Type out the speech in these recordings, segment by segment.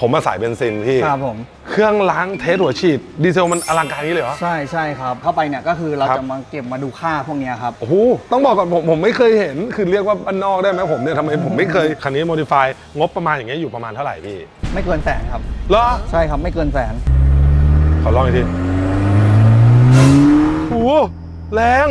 ผมมาสายเบนซินพี่ครับผม เครื่องล้างเทสหัวฉีดดีเซลมันอลังการนี้เลยเหรอ ใช่ใช่ครับ เข้าไปเนี่ยก็คือเราครับจะมาเก็บมาดูค่าพวกเนี้ยครับ โอ้โห ต้องบอกก่อนผมผมไม่เคยเห็น คือเรียกว่าบ้านนอกได้ไหมผมเนี่ยทำไมผมไม่เคย คันนี้ modify งบประมาณอย่างเงี้ยอยู่ประมาณเท่าไหร่พี่ ไม่เกินแสนครับ เหรอ ใช่ครับไม่เกินแสน ขอลองอีกทีโอ้โหแรง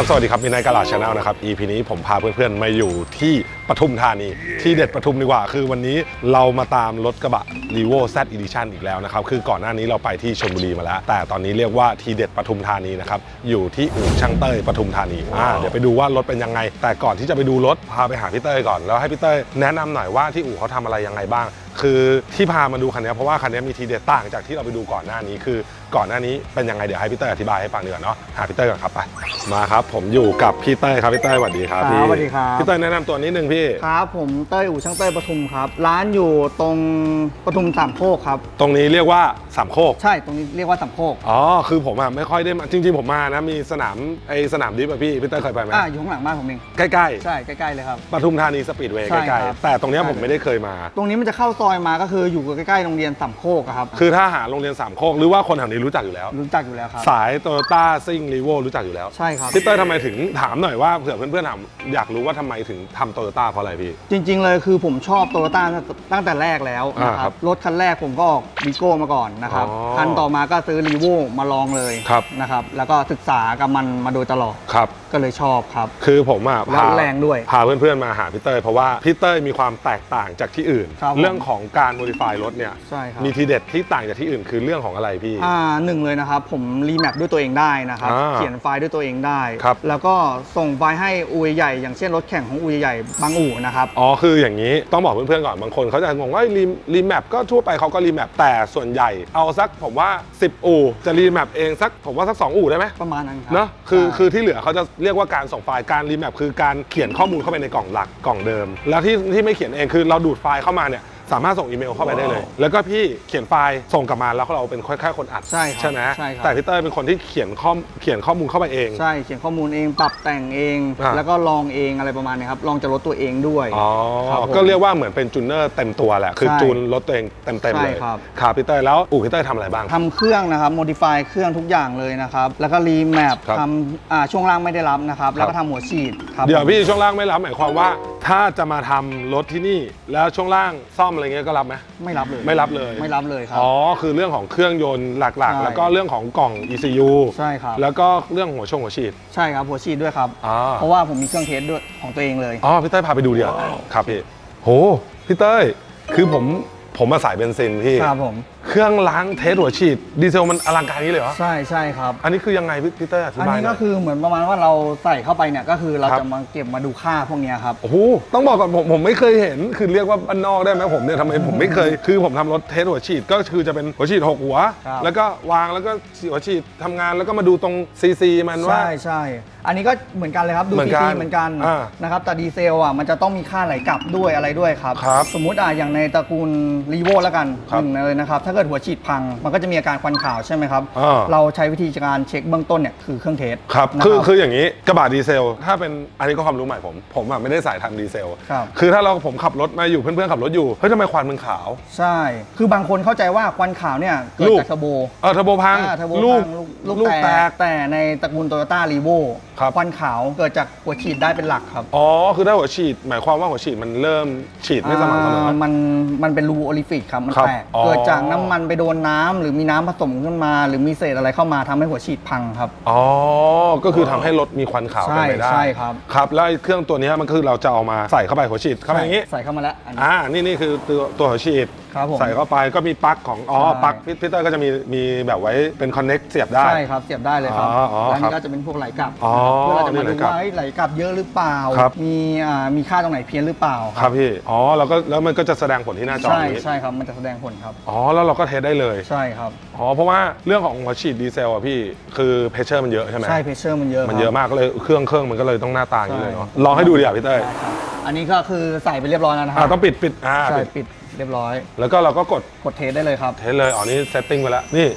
ครับ สวัสดีครับมีนายกาลาชาแนลนะครับ EP นี้ผมพาเพื่อนๆ มาอยู่ที่ปทุมธานี ที่เด็ดปทุมดีกว่า คือวันนี้เรามาตามรถกระบะ r e v o Z Edition อีกแล้วนะครับ คือก่อนหน้านี้เราไปที่ชลบุรีมาแล้ว แต่ตอนนี้เรียกว่าทีเด็ดปทุมธานีนะครับ อยู่ที่อู่ช่างเต้ยปทุมธานีอ่าเดี๋ยวไปดูว่ารถเป็นยังไง แต่ก่อนที่จะไปดูรถพาไปหาพี่เต้ยก่อน แล้วให้พี่เต้ยแนะนำหน่อยว่าที่อู่เขาทำอะไรยังไงบ้าง คือที่พามาดูคันนี้เพราะว่าคันนี้มีทีเด็ดต่างจากที่เราไปดูก่อนหน้านี้คือก่อนหน้านี้เป็นยังไงเดี๋ยวให้พี่เต้ยอธิบายให้ฟังดีกว่าเนาะหาพี่เต้ยก่อนครับไปมาครับ ผมอยู่กับพี่เต้ยครับพี่เต้ยสวัสดีครับครับพี่สวัสดีครับพี่เต้ยแนะนำตัวนิดนึงพี่ครับ ผมเต้ยอู่ช่างเต้ยปทุมครับ ร้านอยู่ตรงปทุมสามโคกครับ ตรงนี้เรียกว่าสามโคกใช่ตรงนี้เรียกว่าสามโคกอ๋อคือผมอะไม่ค่อยได้มาจริง ๆ ผมมานะมีสนามไอสนามดิฟอะพี่พี่เต้ยเคยไปไหมอ่าอยู่ข้างหลังบ้านผมเองใกล้ใช่ใกล้ๆเลยครับๆปทุมธานีสปีดเวย์ใช่ใกล้ครับๆแต่ตรงเนี้ยใช่ผมไม่ได้เคยมา ตรงนี้มันจะเข้าซอยมาก็คืออยู่ใกล้ๆโรงเรียนสามโคกอะครับคือถ้าหาโรงเรียนสามโคกหรือว่าคนแถวนี้รู้จักอยู่แล้ว รู้จักอยู่แล้วครับ สายโตโยต้าซิ่งรีโวรู้จักอยู่แล้วใช่ครับ พี่เต้ยทำไมถึงถามหน่อยว่าเผื่อเพื่อนๆถามอยากรู้ว่าทำไมถึงทำโตโยต้าเพราะอะไรพี่ จริง ๆ เลยคือผมชอบโตโยต้าตั้งแต่แรกแล้วนะอ่าคครัรับบรถคันแรกผมก็ออกวีโก้มาก่อนนะครับอ๋อคันต่อมาก็ซื้อรีโวมาลองเลยครับ นะครับแล้วก็ศึกษากับมันมาโดยตลอดครับ ก็เลยชอบครับ คือผมอะแล้วพาแรงด้วยพาเพื่อนๆมาหาพี่เต้ยเพราะว่าพี่เต้ยมีความแตกต่างจากที่อื่น ครับผม เรื่องของการโมดิฟายรถเนี่ยใช่ครับมีทีเด็ดที่ต่างจากที่อื่นคือเรื่องของอะไรพี่ อ่าหนึ่งเลยนะครับ ผมรีแมปด้วยตัวเองได้นะครับอ่าเขียนไฟล์ด้วยตัวเองได้ ครับ แล้วก็ส่งไฟล์ให้อู่ใหญ่ๆอย่างเช่นรถแข่งของอู่ใหญ่ๆบางอู่นะครับ อ๋อคืออย่างนี้ต้องบอกเพื่อนๆก่อนบางคนเขาจะงงว่ารีรีแมปก็ทั่วไปเขาก็รีแมปแต่ส่วนใหญ่ เอาสักผมว่า 10 อู่จะรีแมปเองสักผมว่าสัก 2 อู่ได้ไหมประมาณนั้นครับเนาะคือใช่ คือที่เหลือเขาจะเรียกว่าการส่งไฟล์การรีแมปคือการเขียนข้อมูลเข้าไปในกล่องหลักกล่องเดิม แล้วที่ที่ไม่เขียนเองคือเราดูดไฟล์เข้ามาเนี่ย สามารถส่งอีเมลเข้าไปได้เลย แล้วก็พี่เขียนไฟล์ส่งกลับมาแล้วเราเป็นแค่คนอัดใช่ครับใช่ไหมใช่ครับ แต่พี่เต้ยเป็นคนที่เขียนข้อมเขียนข้อมูลเข้าไปเอง ใช่เขียนข้อมูลเองปรับแต่งเอง อ่า แล้วก็ลองเองอะไรประมาณนี้ครับ ลองจะลดตัวเองด้วย อ๋อ ครับผมก็เรียกว่าเหมือนเป็นจูนเนอร์เต็มตัวแหละ คือใช่จูนรถตัวเองเต็มๆใช่เลยครับ ครับพี่เต้ยแล้วอู่พี่เต้ยทำอะไรบ้าง ทำเครื่องนะครับ modify เครื่องทุกอย่างเลยนะครับ แล้วก็รีแมปครับทำอ่าช่วงล่างไม่ได้รับนะครับ แล้วก็ทำหัวฉีดครับ เดี๋ยวผมพี่ช่วงล่างไม่รับหมายความว่า ถ้าจะมาทำรถที่นี่แล้วช่วงล่างซ่อมอะไรเงี้ยก็รับไหมไม่รับเลยไม่รับเลย ไม่รับเลยครับ อ๋อ คือเรื่องของเครื่องยนต์หลักใช่ ๆ แล้วก็เรื่องของกล่อง ECU ใช่ครับแล้วก็เรื่องหัวชงหัวฉีดใช่ครับหัวฉีดด้วยครับ อ๋อเพราะว่าผมมีเครื่องเทสด้วยของตัวเองเลย อ๋อพี่เต้ยพาไปดูเดี๋ยวครับพี่โหพี่เต้ยคือผมผมมาสายเบนซินพี่ ครับผมเครื่องล้างเทสหัวฉีด ดีเซลมันอลังการนี้เลยเหรอ ใช่ใช่ครับ อันนี้คือยังไงพี่พี่เต้ยอธิอันบายนี้หน่ก็อย คือเหมือนประมาณว่าเราใส่เข้าไปเนี่ยก็คือเราครับ จะมาเก็บมาดูค่าพวกเนี้ยครับ โอ้โห ต้องบอกก่อนผมผมไม่เคยเห็น คือเรียกว่าบ้านนอกได้ไหมผมเนี่ยทำไมผมไม่เคย คือผมทำรถเทสหัวฉีดก็คือจะเป็นหัวฉีดหกหัว ครับ แล้วก็วางแล้วก็หัวฉีดทำงานแล้วก็มาดูตรงซีซีมันว่า ใช่ใช่ อันนี้ก็เหมือนกันเลยครับดูเหมือนซีกันซีเหมือนกันอ่านะครับแต่ดีเซลอะมันจะต้องมีค่าไหลกลับด้วยอะไรด้วยครับ ครับสมมุติอะอย่างในตระกูลรีโวแล้วกันครับหนึ่งเลยนะครับ ถ้าเกิดหัวฉีดพัง มันก็จะมีอาการควันขาวใช่ไหมครับ อ่า เราใช้วิธีการเช็คเบื้องต้นเนี่ยคือเครื่องเทสครับ นะ คือรับคืออย่างนี้กระบะดีเซล ถ้าเป็นอันนี้ก็ความรู้ใหม่ผม ผมอะไม่ได้สายทำดีเซลครับคือถ้าเราผมขับรถมาอยู่เพื่อนๆขับรถอยู่เฮ้ยทำไมควันมันขาว ใช่ คือบางคนเข้าใจว่าควันขาวเนี่ยเกิดลูก จากเทอร์โบเออเทอร์โบพังอ่าเทอร์โบลูกพังลูกลูกลูกแตแตกกแต่ในตระกูลโตโยต้ารีโว ครับควันขาวเกิดจากหัวฉีดได้เป็นหลักครับอ๋อคือถ้าหัวฉีด หมายความว่าหัวฉีดมันเริ่มฉีดไม่สม่ำเสมออ่ามันมันเป็นรูโอลิฟิกครับมันครับแตกอ๋อ เกิดจากน้ำมันไปโดนน้ำหรือมีน้ำผสมขึ้นมา หรือมีเศษอะไรเข้ามาทำให้หัวฉีดพังครับ อ๋อ ก็คือทำให้รถมีควันขาวเป็นไปได้ใช่ใช่ครับ ครับแล้วไอ้เครื่องตัวเนี้ยมันคือเราจะเอามาใส่เข้าไปหัวฉีดเข้าไปอย่างนี้ ใส่เข้ามาแล้วอันนี้ อ่า นี่นี่คือตัวตัวหัวฉีดครับผม ใส่เข้าไปก็มีปลั๊กของอ๋อใช่ ปลั๊กพี่พี่เตอร์ก็จะมีมีแบบไว้เป็นคอนเน็กเสียบได้ ใช่ครับเสียบได้เลยครับอ๋ออ๋อแล้วครันี่บก็จะเป็นพวกไหลกลับอ๋อเพื่อเราจะมานี่ไหลดูกลับว่าเอ้ยไหลกลับเยอะหรือเปล่า ครับ มีอ่ามีค่าตรงไหนเพี้ยนหรือเปล่าครับพี่อ๋อแล้วก็แล้วมันก็จะแสดงผลที่หน้าจอใช่นี้ใช่ครับมันจะแสดงผลครับ อ๋อแล้วเราก็เทสได้เลยใช่ครับอ๋อเพราะว่าเรื่องของหัวฉีดดีเซลอะพี่คือเพชเชอร์มันเยอะใช่ไหมใช่เพชเชอร์มันเยอะมันครับเยอะมากก็เลยเครื่องเครื่องมันก็เลยต้องหน้าตาอย่างนี้เลยเนาะใช่ ลองให้ดูดิอะพี่เต้ยได้ครับอันนี้ก็คือใส่ไปเรียบร้อยแล้วนะคอ่ารับต้องปิดปิดอ่าใช่ปิด ปิด เรียบร้อย แล้วก็เราก็กดกดเทสได้เลยครับเทสเลยอ๋อนี่เซตติ้งไปแล้วนี่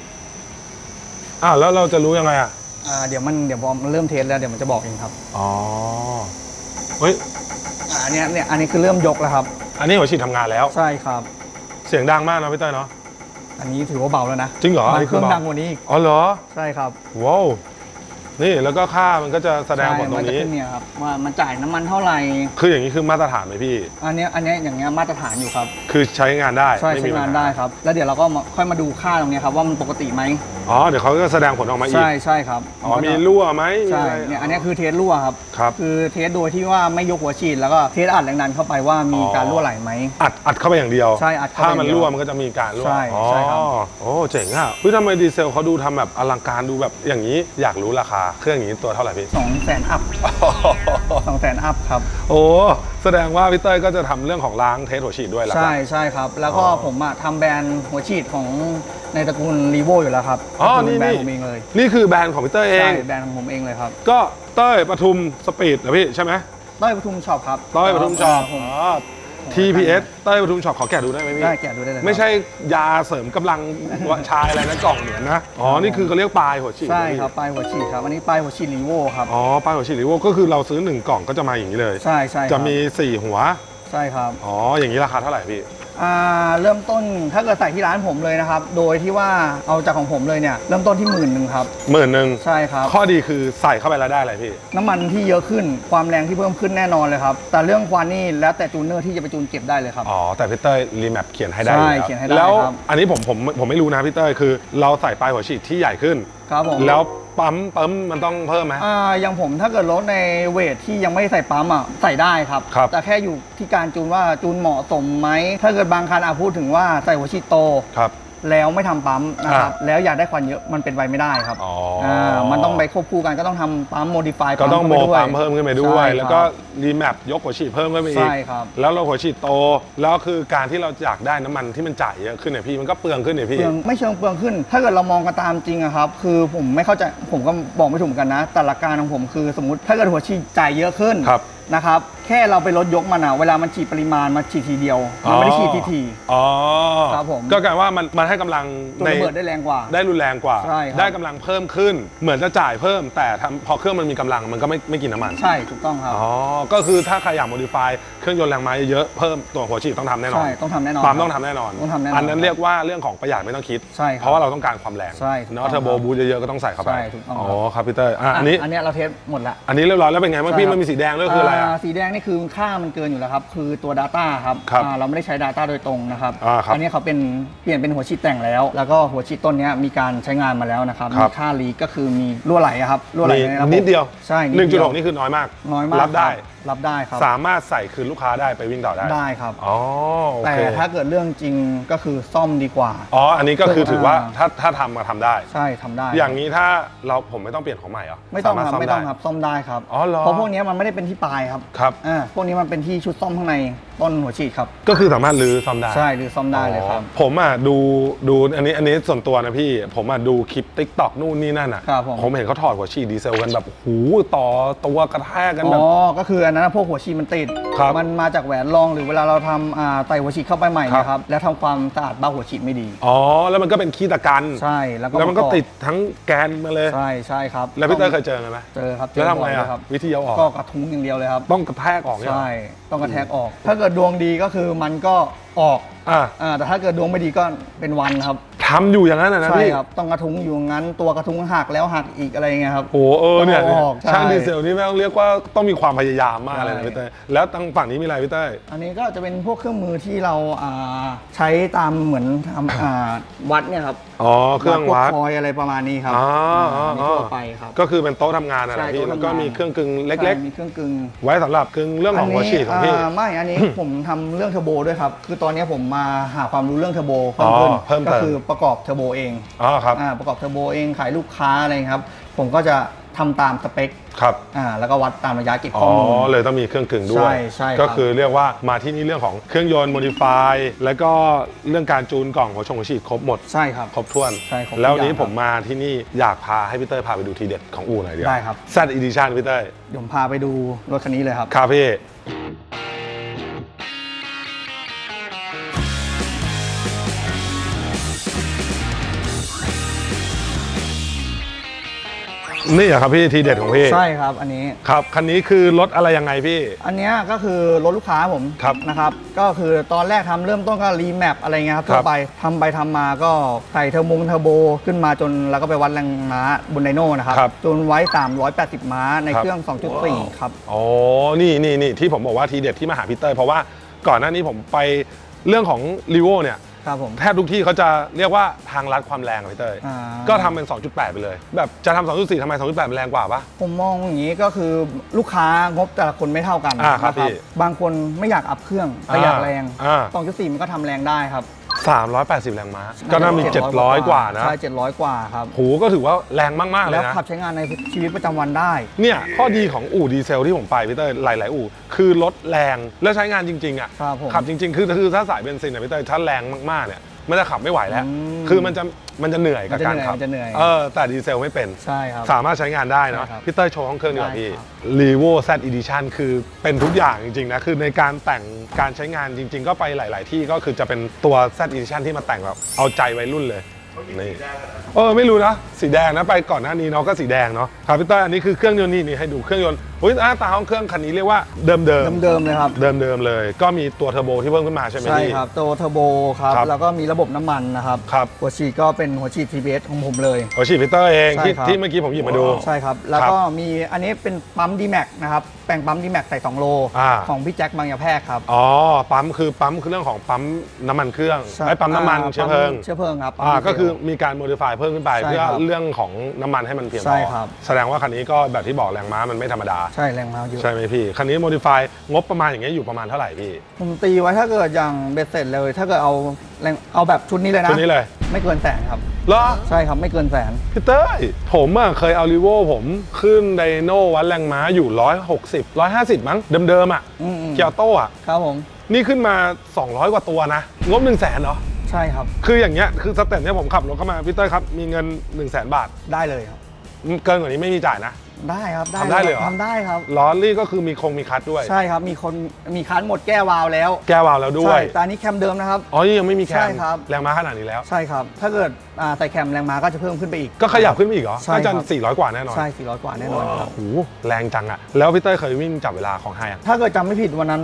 อ้าวแล้วเราจะรู้ยังไงอะอ่าเดี๋ยวมันเดี๋ยวพอมันเริ่มเทสแล้วเดี๋ยวมันจะบอกเองครับอ๋อเฮ้ยอ่าอันเนี้ยเนี่ยอันนี้คือเริ่มยกแล้วครับ อันนี้หัวฉีดทำงานแล้ว ใช่ครับ เสียงดังมากนะพี่เต้ยเนาะอันนี้ถือว่าเบาแล้วนะจริงเหรออันบางนี้เคคือรื่องเบาดังกว่านี้อีกอ๋อเหรอใช่ครับว้าว นี่แล้วก็ค่ามันก็จะแสดงผลตรมังจะนี้ขึ้นเนี่ยครับว่ามันจ่ายน้ำมันเท่าไหร่ คืออย่างนี้คือมาตรฐานไหมพี่ อันเนี้ยอันเนี้ยอย่างเงี้ยมาตรฐานอยู่ครับคือใช้งานได้ใช่ไม่ใช้มีปัญงานหได้ครับ แล้วเดี๋ยวเราก็มาค่อยมาดูค่าตรงเนี้ยครับว่ามันปกติไหมอ๋อเดี๋ยวเขาก็แสดงผลออกมาอีก ใช่ใช่ครับอ๋อมีรั่วไหมมีใช่อะไร เนี่ยอันเนี้ยคือเทสรั่วครับครับคือเทสโดยที่ว่าไม่ยกหัวฉีดแล้วก็เทสอัดแรงดันเข้าไปว่ามีอ๋อ การรั่วไหลไหม อัดอัดเข้าไปอย่างเดียว ใช่อัดเข้าไปถ้ามันอย่างเดียวรั่วมันก็จะมีการรั่วใช่อ๋อใช่ครับ โอ้เจ๋งอะเฮ้ยทำไมดีเซลเขาดูทำแบบอลังการดูแบบอย่างนี้อยากรู้ราคาเครื่องอย่างนี้ตัวเท่าไหร่พี่ สองแสนอัพสองแสนอัพครับ โอ้แสดงว่าพี่เต้ยก็จะทำเรื่องของล้างเทสหัวฉีดด้วยแล้วใช่ใช่ครับ แล้วก็อ๋อ ผมอะทำแบรนด์หัวฉีดของในตระกูลรีโวอยู่แล้วครับอ๋อ ก็คือนี่เป็นแบรนด์นี่ผมเองเลยนี่คือแบรนด์ของพี่เต้ยเอใช่ง แบรนด์ของผมเองเลยครับก็เต้ยปทุมสปีดเหรอพี่ใช่ไหมเต้ยปทุมช็อปครับเต้ยปทุมช็อปผมอ๋อ TPS เต้ยปทุมช็อปขอแกะดูได้ไหมพี่ได้แกะดูได้เลยครับ ไม่ใช่ยาเสริมกำลังชายอะไรนะกล่องเหมือนนะอ๋อนี่คือเขาเรียกปลายหัวฉีดใช่นะพี่ครับปลายหัวฉีดครับอันนี้ปลายหัวฉีดรีโวครับ อ๋อปลายหัวฉีดลิโวก็คือเราซื้อหนึ่งกล่องก็จะมาอย่างนี้เลย ใช่ใช่ครับ จะมี4หัว ใช่ครับอ๋ออย่างนี้ราคาเท่าไหร่พี่ อ่าเริ่มต้นถ้าเกิดใส่ที่ร้านผมเลยนะครับ โดยที่ว่าเอาจากของผมเลยเนี่ยเริ่มต้นที่หมื่นหนึ่งครับ หมื่นหนึ่งใช่ครับ ข้อดีคือใส่เข้าไปแล้วได้อะไรพี่ น้ำมันที่เยอะขึ้นความแรงที่เพิ่มขึ้นแน่นอนเลยครับ แต่เรื่องควันนี่แล้วแต่จูนเนอร์ที่จะไปจูนเก็บได้เลยครับ อ๋อ แต่พี่เต้ยรีแมปเขียนให้ได้ใช่อยู่แล้วเขียนให้ได้แล้วครับ อันนี้ผมผมผมไม่รู้นะพี่เต้ยคือ เราใส่ปลายหัวฉีดที่ใหญ่ขึ้น ครับผม แล้ว ปั๊มปั๊มมันต้องเพิ่มไหม อ่าอย่างผมถ้าเกิดรถในเวทที่ยังไม่ใส่ปั๊มอะใส่ได้ครับ ครับแต่แค่อยู่ที่การจูนว่าจูนเหมาะสมไหม ถ้าเกิดบางคันอาพูดถึงว่าใส่หัวฉีดโต ครับ แล้วไม่ทำปั๊มนะครับอ่าแล้วอยากได้ควันเยอะมันเป็นไปไม่ได้ครับอ๋ออ่ามันต้องไปควบคู่กันก็ต้องทำปั๊มโมดิฟายก็ต้องโมปั๊มเพิ่มขึ้นไปด้วยใช่ครับแล้วก็รีแมปยกหัวฉีดเพิ่มขึ้นไปอีก ใช่ครับ แล้วเราหัวฉีดโต แล้วคือการที่เราอยากได้น้ำมันที่มันจ่ายเยอะขึ้นเนี่ยพี่มันก็เปลืองขึ้นเนี่ยพี่ เปลืองไม่เชิงเปลืองขึ้น ถ้าเกิดเรามองกันตามจริงอะครับ คือผมไม่เข้าใจ ผมก็บอกไม่ถูกเหมือนกันนะ แต่หลักการของผมคือสมมติถ้าเกิดหัวฉีดจ่ายเยอะขึ้น ครับ นะครับ แค่เราไปลดยกมันอะเวลามันฉีดปริมาณมาฉีดทีเดียว มันไม่ได้ฉีดทีที อ๋อครับผม ก็กลายว่ามันมันให้กำลังตัวในระเบิดได้แรงกว่า ได้รุนแรงกว่า ใช่ครับ ได้กำลังเพิ่มขึ้น เหมือนจะจ่ายเพิ่ม แต่ทำพอเครื่องมันมีกำลังมันก็ไม่ไม่กินน้ำมัน ใช่ถูกต้องครับ อ๋อ ก็คือถ้าใครอยากโมดิฟายเครื่องยนต์แรงม้าเยอะๆเพิ่มตัวหัวฉีดต้องทำแน่นอนใช่ต้องทำแน่นอนปั๊มครับต้องทำแน่นอน ต้องทำแน่นอนอันนั้นเรียกว่าเรื่องของประหยัดไม่ต้องคิด ใช่ครับเพราะว่าเราต้องการความแรงใช่ถูกต้องเนาะเทอร์โบครับบูทเยอะๆก็ต้องใส่เข้าไปใช่ถูกต้องครับ อ๋อครับพี่เตอร์อะอันนี้อันเนี้ยเราเทสหมดละ อันนี้เรียบร้อยแล้วเป็นไงบ้างพี่ใช่ครับ มันมีสีแดงด้วยคืออะไรอะาสีแดงนี่คือค่ามันเกินอยู่แล้วครับ คือตัว Data ครับครับอ่าเราไม่ได้ใช้ Data โดยตรงนะครับอ่าครับนนี้เขาเป็นเปลี่ยนเป็นหัวฉีดแต่งแล้ว แล้วก็หัวฉีดต้นเนี้ยมีการใช้งานมาแล้วนะครับครัมีบค่าลีกก็คือมีรั่วไหลอะครับรั่วไหลมีในระบบนิดเดียวใช่หนึ่งจุดหกเยว นี่คือน้อยมาก น้อยมากรับได้ ครับ ได้ครับ สามารถใส่คืนลูกค้าได้ไปวิ่งต่อได้ได้ครับ อ๋อโอแต่เคถ้าเกิดเรื่องจริงก็คือซ่อมดีกว่า อ๋ออันนี้ก็คือถือว่าอ่าถ้าถ้าทำมาทำได้ ใช่ทำได้อย่างนี้ถ้าเราผมไม่ต้องเปลี่ยนของใหม่เหรอไม่ต้องสาาครับซ่ไม่ต้องด้ ครับซ่อมได้ครับอ๋อเหรอ เพราะพวกเนี้ยมันไม่ได้เป็นที่ปลายครับครับ อ่าพวกนี้มันเป็นที่ชุดซ่อมข้างในต้นหัวฉีดครับ ก็คือสามารถรื้อซ่อมได้ใช่หรือซ่อมได้เลยครับ อ๋อผมอะดูดูอันนี้อันนี้ส่วนตัวนะพี่ ผมอะดูคลิปติ๊กต็อกนู่นนี่นั่นอะครับผมผมเห็นเขาถอดหัวฉีดดีเซลกันแบบหูต่อตัวกระแทกกันแบอ๋บ อก็คืออันนั้นพวกหัวฉีดมันติด ครับมันมาจากแหวนรองหรือเวลาเราทำอ่าไต่หัวฉีดเข้าไปใหม่ครับ นะครับ แล้วทำความสะอาดเบ้าหัวฉีดไม่ดี อ๋อ แล้วมันก็เป็นขี้ตะกันใช่แล้วก็แล้วมันก็ประอบ ติดทั้งแกนมาเลย ใช่ใช่ครับแล้วพี่เต้ยเคยเจอไหม เจอครับเจแล้วทำบ่ไงอยเลยอะครับวิธีเอาออก ก็กระทุ้งอย่างเดียวเลยครับ ต้องกระแทกออกเนี่ยเหรอใช่ ต้องกระแทกออก ถ้าเกิดดวงดีก็คือมันก็ออก อะอ่าแต่ถ้าเกิดดวงไม่ดีก็เป็นวันครับทำอยู่อย่างนั้นนะนะใช่พี่ครับต้องกระทุ้งอยู่งั้น ตัวกระทุ้งหักแล้วหักอีกอะไรเงี้ยครับ โอ้เออเนี่ยต้องเอาออกใช่ ช่างดีเซลนี่แม่งเรียกว่าต้องมีความพยายามมากเลยนะใช่พี่เต้ยแล้วทางฝั่งนี้มีอะไรพี่เต้ย อันนี้ก็จะเป็นพวกเครื่องมือที่เราอ่าใช้ตามเหมือนทำอ่าวัดเนี่ยครับอ๋อเครื่องวัดพกคอยอะไรประมาณนี้ครับอ๋ออ๋ออันนี้อ๋อทั่วไปครับ ก็คือเป็นโต๊ะทำงานอะไรใช่พี่โต๊ะแล้วก็ทำงานมีเครื่องกึ่งเล็ก ใช่มีเครื่องกึ่งๆ ไว้สำหรับกึ่งเรื่องของหัวฉีดของพี่าไม่ อันนี้ ผมทำเรื่องเทอร์โบด้วยครับ คือตอนนี้ผมมาหาความรู้เรื่องเทอร์โบเพิ่มขึ้นอ๋อเพิ่มเติม ก็คือประกอบเทอร์โบเองอ๋อครับอ่าประกอบเทอร์โบเองขายลูกค้าอะไรครับ ผมก็จะทำตามสเปคครับอ่าแล้วก็วัดตามระยะเก็บอ๋ข้ออมูล เลยต้องมีเครื่องกึ่งด้วย ใช่ใช่ครับ ก็คือเรียกว่ามาที่นี่เรื่องของเครื่องยนต์โมดิฟายแล้วก็เรื่องการจูนกล่องหัวชงหัวฉีดครบหมด ใช่ครับ ครบถ้วน ใช่ครบทุกแล้ววันนี้อย่างผมมาที่นี่อยากพาให้พี่เต้ยพาไปดูทีเด็ดของอู่หน่อยเดียวได้ครับ แซดอีดิชันพี่เต้ย เดี๋ยวผมพาไปดูรถคันนี้เลยครับ ครับพี่ นี่เหรอครับพี่ทีเด็ดของพี่ใช่ครับอันนี้ครับคันนี้คือรถอะไรยังไงพี่ อันเนี้ยก็คือรถลูกค้าผมครับนะครับ ก็คือตอนแรกทำเริ่มต้นก็รีแมปอะไรเงี้ยครับครัทั่บวไปทำไปทำมาก็ใส่เทอร์โมงเทอร์โบขึ้นมาจนแล้วก็ไปวัดแรงม้าบนไดโน่นะครับครับจนไว้ 380 ม้าในครับเครื่อง 2.4 ครับอ๋อนี่นี่นี่ที่ผมบอกว่าทีเด็ดที่มาหาพี่เต้ยเพราะว่าก่อนหน้านี้ผมไปเรื่องของรีโวเนี่ย ครับผมแทบทุกที่เขาจะเรียกว่าทางลัดความแรงอะพี่เต้ยอ่า ก็ทำเป็น 2.8 ไปเลย แบบจะทำ2.4ทำไม 2.8มันแรงกว่าปะ ผมมองอย่างนี้ก็คือลูกค้างบแต่ละคนไม่เท่ากันอ่าครับนะพี่บางคนไม่อยากอัพเครื่องแต่อยากแรงอ่า2.4มันก็ทำแรงได้ครับ 380 แรงม้า ก็น่ามี 700 กว่านะ ใช่700 กว่าครับโหก็ถือว่าแรงมาก ๆ เลแล้ยวนะ ขับใช้งานในชีวิตประจำวันได้ เนี่ยข้อดีของอู่ดีเซลที่ผมไปพี่เต้ยหลาย ๆ อู่คือรถแรงแล้วใช้งานจริง ๆ อะ ครับผมขับจริง ๆ คือคือถ้าสายเบนซินเนี่ยพี่เต้ยถ้าแรงมาก ๆ เนี่ย มันจะขับไม่ไหวแล้ว อืมคือมันจะมันจะเหนื่อยกับมันจะการเหนื่อยขับมันจะเหนื่อย เออแต่ดีเซลไม่เป็น ใช่ครับ สามารถใช้งานได้เนอะใช่ครับพี่เต้ยโชว์ห้องเครื่องดีกว่าได้พี่ครับ r e v o Z Edition คือเป็นทุกอย่างจริงๆนะ คือในการแต่งการใช้งานจริง ๆ ก็ไปหลาย ๆ ที่ก็คือจะเป็นตัว Z Edition ที่มาแต่งแบบเอาใจวัยรุ่นเลยนี่เออไม่รู้นะ สีแดงนะไปก่อนหน้านี้เนาะก็สีแดงเนาะครับพี่เต้ยอันนี้คือเครื่องยนต์นี่นี่ให้ดูเครื่องยนต์ อุ้ยหน้าตาห้องเครื่องคันนี้เรียกว่าเดิมๆเดิมๆเลยครับเดิมๆเลย ก็มีตัวเทอร์โบที่เพิ่มขึ้นมาใช่ไหมใช่พี่ ครับตัวเทอร์โบครับ ครับแล้วก็มีระบบน้ำมันนะครับ ครับ หัวฉีดก็เป็นหัวฉีด TBS ของผมเลย โอชิพีเตอร์เองใช่ที่ครับ ที่เมื่อกี้ผมหยิบมาดู ใช่ครับ แล้วก็มีอันนี้เป็นปั๊ม D-Max นะครับ แปลงปั๊ม D-Max ใส่ 2 โล อ่า ของพี่แจ็คบางยาแพรกครับอ๋อ ปั๊มคือปั๊มคือเรื่องของปั๊มน้ำมันเครื่องใช่ไอ้ปั๊มน้ำมันอ่าเชื้อเพลิงปั๊มเชื้อเพลิงครับปั๊มอ่าดีเซล ก็คือมีการโมดิฟายเพิ่มขึ้นไป ใช่เพื่อครับเรื่องของน้ำมันให้มันเพียงพใช่อครับ แสดงว่าคันนี้ก็แบบที่บอกแรงม้ามันไม่ธรรมดาใช่แรงม้าเยอะ ใช่ไหมพี่ คันนี้โมดิฟายงบประมาณอย่างเงี้ยอยู่ประมาณเท่าไหร่พี่ ผมตีไว้ถ้าเกิดอย่างเบ็ดเสร็จเลย ถ้าเกิดเอาแรงเอาแบบชุดนี้เลยนะ ชุดนี้เลย ไม่เกินแสนครับเหรอ ใช่ครับไม่เกินแสนพี่เต้ยผมอะเคยเอารีโวผมขึ้นไดโนวัดแรงม้าอยู่ 160 150 มั้งเดิมๆอะอืมๆเกียวโต้อะครับผม นี่ขึ้นมา 200 กว่าตัวนะ งบ1 0 0 0 0แสนเหรอ ใช่ครับ คืออย่างเงี้ยคือสเต็ปเนี้ยผมขับรถเข้ามาพี่เต้ยครับมีเงิน 1 0 0 0 0แสนบาท ได้เลยครับ เกินกว่านี้ไม่มีจ่ายนะ ได้ครับทำได้เลยเหรอ ทำได้ครับ ล้อลี่ก็คือมีคงมีคัดด้วย ใช่ครับ มีคนมีคันหมดแก้วาล์วแล้วแก้วาวแล้วด้วใช่ย แต่อันนี้แคมเดิมนะครับ อ๋อนี่ยังไม่มีแคใช่มครับ แรงม้าขนาดนี้แล้ว ใช่ครับ ถ้าเกิด อ่าใส่แคมแรงม้าก็จะเพิ่มขึ้นไปอีก ก็ขยับขึ้นไปอีกเหรอใช่น่าจะครับ400 กว่าแน่นอนใช่ 400 กว่าแน่นอนครับ โอ้โหแรงจังอะแล้วพี่เต้ยเคยวิ่งจับเวลาของไฮอะ ถ้าเกิดจำไม่ผิดวันนั้น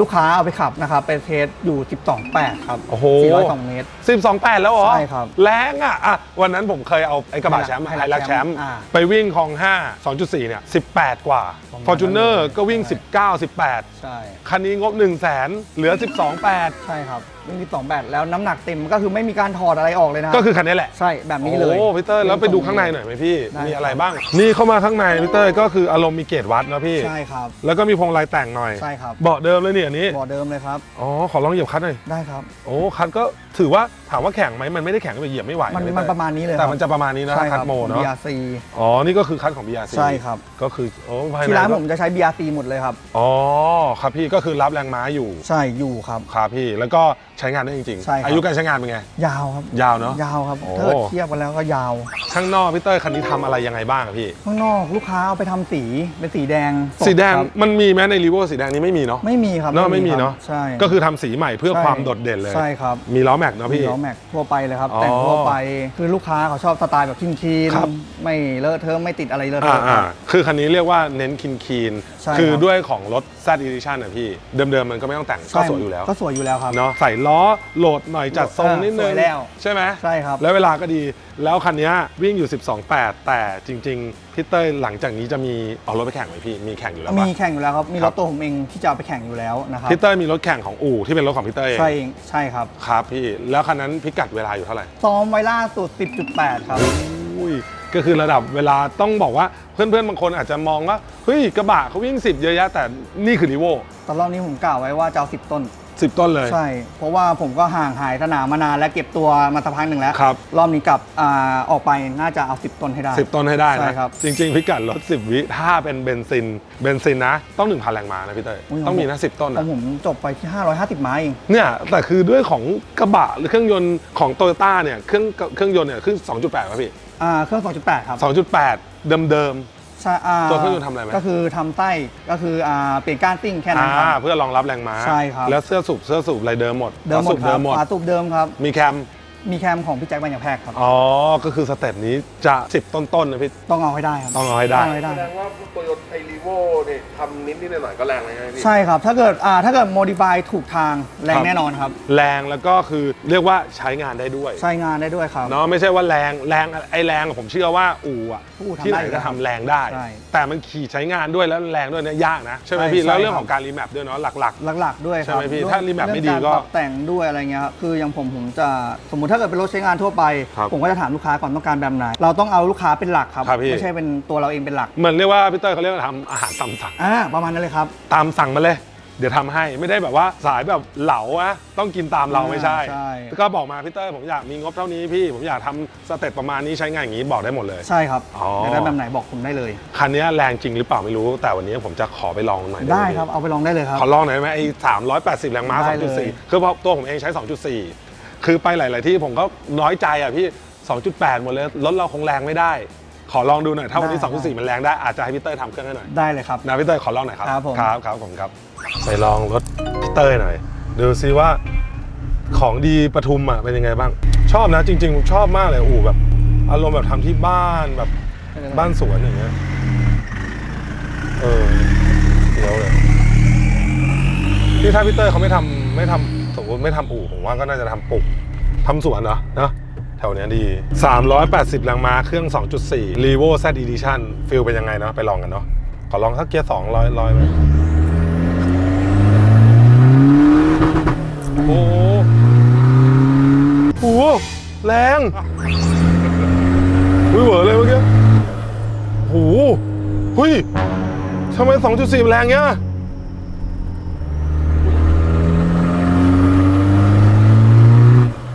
ลูกค้าเอาไปขับนะครับไปเทสอยู่ 12.8 ครับโอ้โห 402 เมตร 12 8 แล้วเหรอใช่ครับแรงอะอะวันนั้นผมเคยเอาไอ้กระบะแชมป์ไฮไฮรัรักกแชแชมมป์ป์อ่าไปวิ่งของ5 2.4 เนี่ย 18 กว่าประมาณ f o r t u n e r นั้นเลยก็วิ่ง ใช่ 19 18 ใช่คันนี้งบ 1 0 0 0 0แสนเหลือ 12 8 ใช่ครับ วิ่ง12.8แล้วน้ำหนักเต็มก็คือไม่มีการถอดอะไรออกเลยนะก็คือคันนี้แหละใช่แบบนี้เลยโอ้พี่เต้ยแล้วไปดูข้างในหน่อยไหมพี่ ได้ มีอะไรบ้าง นี่เข้ามาข้างในพี่เต้ยก็คืออารมณ์มีเกจวัดนะพี่ ใช่ครับ แล้วก็มีพวงลายแต่งหน่อยใช่ครับ เบาะเดิมเลยเนี่ยอันนี้ บ่อเดิมเลยครับ อ๋อ ขอลองเหยียบคัดหน่อย ได้ครับ โอ้ คัดก็ ถือว่าถามว่าแข็งไหมมันไม่ได้แข็งแบบเหยียบไม่ไหวมันพี่มันเต้ยประมาณนี้เลยแต่ครับมันจะประมาณนี้นะใช่คคัรัดบโมของเนาะ BRC อ๋อ นี่ก็คือคัดของ BRC ใช่ครับ ก็คือโอ้ภายในที่ร้านก็ผมจะใช้ BRC หมดเลยครับ อ๋อ ครับพี่ก็คือรับแรงม้าอยู่ ใช่อยู่ครับครับพี่แล้วก็ใช้งานได้จริงใช่ครับอายุการใช้งานเป็นไง ยาวครับ ยาวเนาะ ยาวครับโอ้ถ้าเกิดเทียบกันแล้วก็ยาว ข้างนอกพี่เต้ยคันนี้ทำอะไรยังไงบ้างอะพี่ ข้างนอกลูกค้าเอาไปทำสีเป็นสีแดงดสีแดงครับมันมีไหมในรีโวสีแดงนี้ไม่มีเนาะ ไม่มีครับเนอะไม่มีครับเนาะ ใช่ ก็คือทำสีใหม่เพื่อใช่ความโดดเด่นเลย ใช่ครับ มีล้อแม็กเนาะมีพี่ ล้อแม็กทั่วไปเลยครับ อ๋อแต่งทั่วไปคือลูกค้าเขาชอบสไตล์แบบคลีนคีนครับไม่เลอะเทอะไม่ติดอะไรเลอะเทอ่าอะคอ่ารับ คือคันนี้เรียกว่าเน้นคินคีนใช่คือครับ ด้วยของรถ Z Edition อะพี่ เดิมๆมันก็ไม่ต้องแต่งก็ใช่สวยอยู่แล้วก็สวยอยู่แล้วครับ เนาะใส่ล้อโหลดหน่อยจัดทรงนิดนึสงวยแล้วใช่ไหมใช่ครับ แล้วเวลาก็ดีแล้วคันเนี้ยวิ่งอยู่ 12.8 แต่จริงๆพี่เต้ยหลังจากนี้จะมีเอารถไปแข่งไหมพี่ มีแข่งอยู่แล้วปะ มีแข่งอยู่แล้วครับ มีครรับ ถตัวผมเองที่จะเอาไปแข่งอยู่แล้วนะครับพี่เต้ยมีรถแข่งของอู่ที่เป็นรถของพี่เต้ยเองใช่เองใช่ครับ ครับพี่แล้วคันนั้นพิกัดเวลาอยู่เท่าไหร่ซ้อมไว้ล่าสุด 10.8 ครับ อุ้ยก็คือระดับเวลาต้องบอกว่าเพื่อนๆบางคนอาจจะมองว่าเฮ้ยกระบะเขาวิ่ง 10 เยอะแยะแต่นี่คือนิโว ตอนรอบนี้ผมกล่าวไว้ว่าจะเอา10 ต้น 10 ต้นเลย ใช่ เพราะว่าผมก็ห่างหายสนามมานานและเก็บตัวมาสักพักหนึ่งแล้ว ครับ รอบนี้กลับอาออกไปน่าจะเอา 10 ต้นให้ได้ 10 ต้นให้ได้ใช่นะครับ จริง ๆ พิกัดรถ10 วิถ้าเป็นเบนซินเบนซินนะ ต้อง1,000แรงม้านะพี่เต้ยอุ๊ยต้องมีนะ10 ต้นขออะงผมจบไปที่ 550ม้าเอง เนี่ยแต่คือด้วยของกระบะหรือเครื่องยนต์ของโตโยต้าเนี่ยเครื่องเครื่องยนต์เนี่ยขึ้น2.8ป่ะพี่ อ่า เครื่อง 2.8 ครับ 2.8 เดิม ใช่อ่าตัวเครื่องยนต์ทำอะไรไหม ก็คือทำไส้ก็คืออ่าเปลี่ยนก้านซิ่งแค่ๆนั้นคอ่ารับเพื่อรองรับแรงม้าใช่ครับ แล้วเสื้อสูบเสื้อสูบอะไรเดิมหมดเดิมหมดฝาสูบคเดิรับมหมด ฝาสูบเดิมครับ มีแคม มีแคมของพี่แจ็คบัญญัติแพกครับ อ๋อ ก็คือสเต็ปนี้จะ 10 ต้นๆนะพี่ ต้องเอาให้ได้ครับต้องเอาให้ได้ต้องเอาให้ได้แสดงว่าโตโยต้ไอรีโวเนี่ยทำนิดนิดๆหน่อยๆก็แรงเลยนะพี่ ใช่ครับ ถ้าเกิดอ่าถ้าเกิดโมดิฟายถูกทางแรคงรับ แน่นอนครับ แรงแล้วก็คือเรียกว่าใช้งานได้ด้วยใช้งานได้ด้วยครับ เนาะไม่ใช่ว่าแรงแรงไอ้แรงอะผมเชื่อว่าอู่อะอู่ทำที่ไหนได้อยู่ก็แล้วทำแรงได้ ใช่แต่มันขี่ใช้งานด้วยแล้วแรงด้วยเนี่ยยากนะใช่ไหมใช่พี่แล้วใช่เรื่องครับ ของการรีแมปด้วยเนาะหลัก หลักๆด้วยครับใช่ไหมพี่ด้วยถ้ารีแมปไม่ดีก็เรื่องารปรับแต่งด้วยอะไรเงี้ยครับคืออย่างผมผมจะสมมติถ้าเกิดเป็นรถใช้งานทั่วไป ครับผมก็จะถามลูกค้าก่อนต้องการแบบไหน เราต้องเอาลูกค้าเป็นหลักครับ ครับพี่ ไม่ใช่เป็นตัวเราเองเป็นหลักๆเหมือนเรียกว่าพี่เต้ยเขาเรียกว่าทำอาหารตามสั่ง อ่าประมาณนั้นเลยครับ ตามสั่งมาเลย เดี๋ยวทำให้ไม่ได้แบบว่าสายแบบเหลาอะต้องกินตามเราไม่ใช่ใช่ก็บอกมาพี่เต้ยผมอยากมีงบเท่านี้พี่ ผมอยากทำสเต็ปประมาณนี้ใช้งานอย่างนี้บอกได้หมดเลย ใช่ครับอ๋ออยากได้แบบไหนบอกผมได้เลย คันนี้แรงจริงหรือเปล่าไม่รู้ แต่วันนี้ผมจะขอไปลองหน่อยได้หมครับเอาไปลองได้เลยครับ ขอลองหน่อยได้ไหมไอ้380 แรงม้า ได้เลย 2.4 คือเพราะตัวผมเองใช้ 2.4 คือไปหลาย ๆ ที่ผมก็น้อยใจอะพี่ 2.8 หมดเลยรถเราคงแรงไม่ได้ ขอลองดูหน่อย ถ้าวันนี้2.4 มันแรงได้ อาจจะให้พี่เต้ยทำเครื่องให้หน่อยได้เลยครับ นะพี่เต้ยขอลองหน่อยครับ ครับผม ครับครับผมครับไปลองรถพี่เต้ยหน่อย ดูซิว่าของดีปทุมอะเป็นยังไงบ้าง ชอบนะจริง ๆ ผมชอบมากเลยอู่แบบ อารมณ์แบบทำที่บ้านแบบบ้านสวนอย่างเงี้ยเออเดี๋ยวเลยที่ถ้าพี่เต้ยเขาไม่ทำไม่ทำ มมติไม่ทำอู่ผมว่าก็น่าจะทำปลูกทำสวนเหรอนอะแถวเนี้ยดี 380แรงม้าเครื่อง 2.4 r e v o Z Edition ฟิลเป็นยังไงเนาะไปลองกันเนาะขอลองสักเกียร์2ร้อยร้อยไหมโอ้โหโอ้แรงอุ้ยเหวอเลยเมื่อกี้โอ้โหเฮ้ยทำไม 2.4 แรงเงี้ย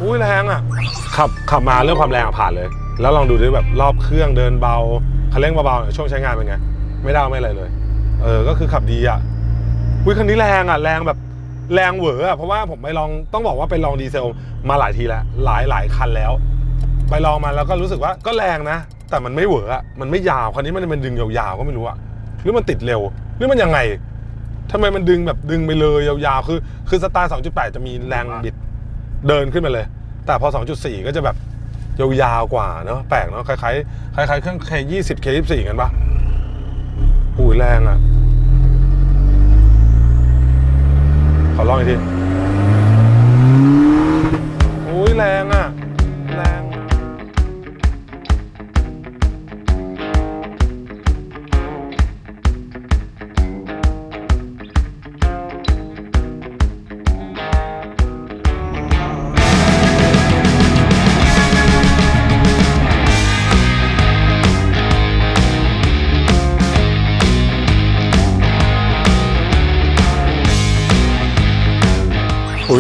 อุ้ยแรงอะ ขับมาเรื่องความแรงอะผ่านเลย แล้วลองดูดิแบบรอบเครื่องเดินเบาคันเร่งเบาๆหน่ยช่วงใช้งานเป็นไง ไม่ได้ไม่อะไรเลย เออ ก็คือขับดีอะอุ้ยคันนี้แรงอะ แรงแบบแรงเหวออะ เพราะว่าผมไปลองต้องบอกว่าไปลองดีเซลมาหลายทีแล้ว หลายหลายคันแล้ว ไปลองมาแล้วก็รู้สึกว่าก็แรงนะ แต่มันไม่เหวออะ มันไม่ยาว คันนี้มันมันดึงยาวๆ ก็ไม่รู้อะ หรือมันติดเร็ว หรือมันยังไงทำไมมันดึงแบบดึงไปเลยยาวๆ คือ คือสไตล์2.8 จะมีแรงบิดเดินขึ้นมาเลย แต่พอ 2.4 ก็จะแบบยาวๆกว่าเนาะแปลกเนาะคล้ายๆคล้ายๆเครื่อง K20 K24 กันปะอุ้ยแรงอะ ขอลองอีกทีอุ้ยแรงอะ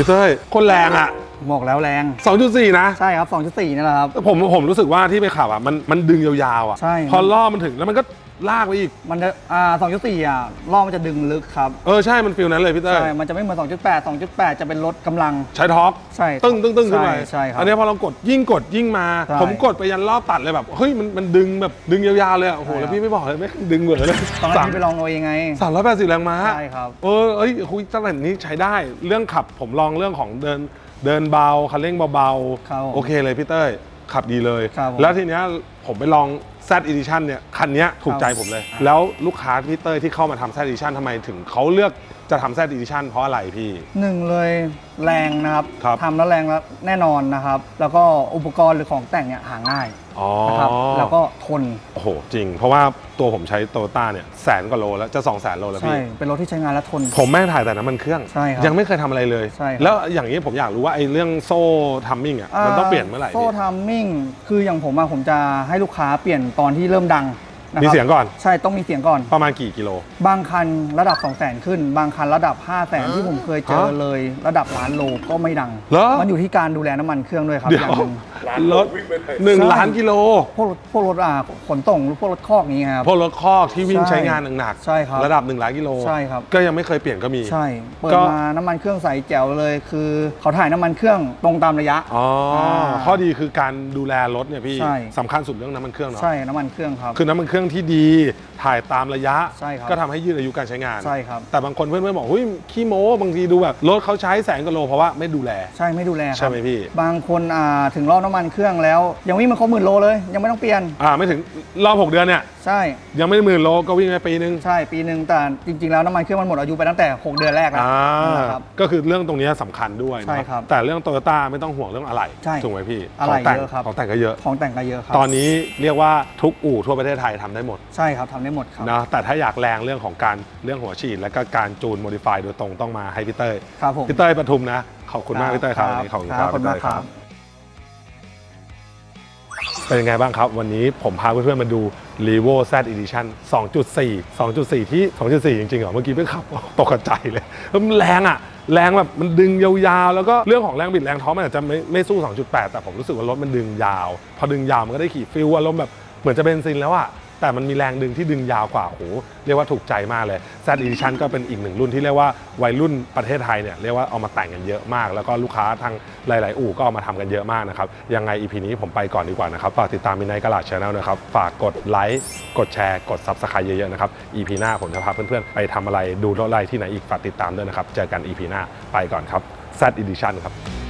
เต้ยคนแรงอะบอกแล้วแรง 2.4 นะ ใช่ครับ 2.4นี่แหละครับ ผมผมรู้สึกว่าที่ไปขับอะมันมันดึงยาวๆอะ ใช่ พอล่อมันถึงแล้วมันก็ ลากไปอีก มันจะอ่า2.4อะล้อมันจะดึงลึกครับ เออใช่มันฟิลนั้นเลยพี่เต้ยใช่ มันจะไม่เหมือน2.8 2.8จะเป็นรถกำลัง ใช้ทอร์กใช่ตึ้งตึ้งตึ้งขึ้นไปใช่ใช่ครับอันนี้พอเรากดยิ่งกดยิ่งมา ใช่ ผมกดไปยันรอบตัดเลยแบบเฮ้ยมันมันดึงแบบดึงยาวๆเลยอะโอ้โหใช่แล้วครับพี่ไม่บอกเลยไม่ดึงเหมือนเลยตอนนั้นพี่ไปลองเอาเองไง สามร้อยแปดสิบแรงม้าใช่ครับ เออเอ้ยคุยตั้งแต่นี้ใช้ได้เรื่องขับผมลองเรื่องของเดินเดินเบาคันเร่งเบาครับผมโอเคเลยพี่เต้ย ขับดีเลย ครับผมแล้วทีเนี้ยผมไปลอง Z Edition เนี่ยคันเนี้ยถูกใจผมเลย แล้วลูกค้าพี่เต้ยที่เข้ามาทำ Z Edition ทำไมถึงเขาเลือก จะทำ Z Edition เพราะอะไรพี่ หนึ่งเลยแรงนะครับครับ ทำแล้วแรงแล้วแน่นอนนะครับ แล้วก็อุปกรณ์หรือของแต่งเนี่ยหาง่ายอ๋อนะครับแล้วก็ทนโอ้โหจริง เพราะว่าตัวผมใช้โตโยต้าเนี่ยแสนกว่าโลแล้วจะ2 0 0แสนโลแล้วใช่พี่ เป็นรถที่ใช้งานและทน ผมแม่งถ่ายแต่น้ำมันเครื่อง ใช่ครับยังไม่เคยทำอะไรเลย ใช่ครับ แล้วอย่างนี้ผมอยากรู้ว่าไอ้เรื่องโซ่ทัมมิ่งอะมันต้องเปลี่ยนเมื่อไหร่โซ่พี่ทัมมิ่งคืออย่างผมอะผมจะให้ลูกค้าเปลี่ยนตอนที่เริ่มดังนะค มีรับเสียงก่อน ใช่ต้องมีเสียงก่อน ประมาณกี่กิโล บางคันระดับ 2 0 0 0 0 0 ขึ้น บางคันระดับ 5 0 0 0 0 0 ที่ผมเคยเจอฮะเลย ระดับล้านโลก็ไม่ดัง เหรอ มันอยู่ที่การดูแลน้ำมันเครื่องด้วยครับเดี๋อยวย่างหนึ่ง ร้านรถวิ่งไปเลยหนึ่งใช่ล้านกิโลพวกรถพวกรถอ่าขนส่งพวกรถคอกนี้ครับ พวกรถคอกที่วิ่งใช่ใช้งานหนักๆใช่ครับระดับ1ล้านกิโลใช่ครับ ก็ยังไม่เคยเปลี่ยนก็มี ใช่ เปิดก็มาน้ำมันเครื่องใสแจ๋วเลย คือเขาถ่ายน้ำมันเครื่องตรงตามระยะอ๋ออาข้อดีคือการดูแลรถเนี่ยพี่ใช่สำคัญสุดเรื่องน้ำมันเครื่องเนาะใช่น้ำมันเครื่องครับคือน้ำมันเครื่องที่ดีถ่ายตามระยะใช่ครับก็ทำให้ยืดอายุการใช้งานใช่ครับแต่บางคนเพื่อนๆบอกเฮ้ยขี้โม้บางทีดูแบบรถเขาใช้แสนกว่าโลเพราะว่าไม่ดูแล ใช่ไม่ดูแลครับใช่ไหมพี่บางคนอ่าถึงรอบน้ำมันเครื่องแล้ว ยังวิ่งไมาครบหมื่นโลเลย ยังไม่ต้องเปลี่ยน อ่าไม่ถึงรอบ6เดือนเนี่ย ใช่ยังไม่หมื่นโลก็วิ่งไปปีนึงใช่ปีหนึ่งแต่จริง ๆ แล้วน้ำมันเครื่องมันหมดอายุไปตั้งแต่ 6 เดือนแรกแล้วอ่านะครับ ก็คือเรื่องตรงนี้สำคัญด้วยนะใช่ครับแต่เรื่องโตโยต้าไม่ต้องห่วงเรื่องอะไรใช่ถูกไหมพี่อะไหล่ขงแต่งเยอะครับ ของแต่งก็เยอะ ของแต่งก็เยอะครับตอนนี้เรียกว่าทุกอู่ทั่วประเทศไทยทำได้หมดใช่ครับทำได้หมดครับ นะแต่ถ้าอยากแรงเรื่องของการเรื่องหัวฉีด และก็การจูนโมดิฟายโดยตรงต้องมาให้พี่เต้ยครับผมพี่เต้ยปทุมนะขอบคุณมากครับพี่เต้ยครับครับวันนี้ขอบคุณคครัรับบขอบคุณพี่มากเต้ย ครับ เป็นยังไงบ้างครับ วันนี้ผมพาเพื่อนๆมาดู r e v o Z Edition 2.4 2.4 ที่ 2.4 จริงๆเหรอ เมื่อกี้เพิ่งขับ ตกใจเลยมันแรงอะแรงแบบมันดึงยาวๆ แล้วก็เรื่องของแรงบิดแรงท้อมันอาจจะไม่ไม่สู้ 2.8 แต่ผมรู้สึกว่ารถมันดึงยาว พอดึงยาวมันก็ได้ขี่ฟิลอารมณ์แบบเหมือนจะเบนซินแล้วอะ แต่มันมีแรงดึงที่ดึงยาวกว่าโอ้โหเรียกว่าถูกใจมากเลย Z Edition ก็เป็นอีกหนึ่งรุ่นที่เรียกว่าวัยรุ่นประเทศไทยเนี่ยเรียกว่าเอามาแต่งกันเยอะมาก แล้วก็ลูกค้าทางหลาย ๆ อู่ก็เอามาทำกันเยอะมากนะครับยังไง EP นี้ผมไปก่อนดีกว่านะครับฝากติดตามมินไนกระลาดชาแนลนะครับฝากกดไลค์กดแชร์กด Subscribe เยอะ ๆ นะครับ EP หน้าผมจะพาเพื่อน ๆ ไปทำอะไรดูรถอะไรที่ไหนอีกฝากติดตามด้วยนะครับเจอกัน EP หน้าไปก่อนครับ Z Edition ครับ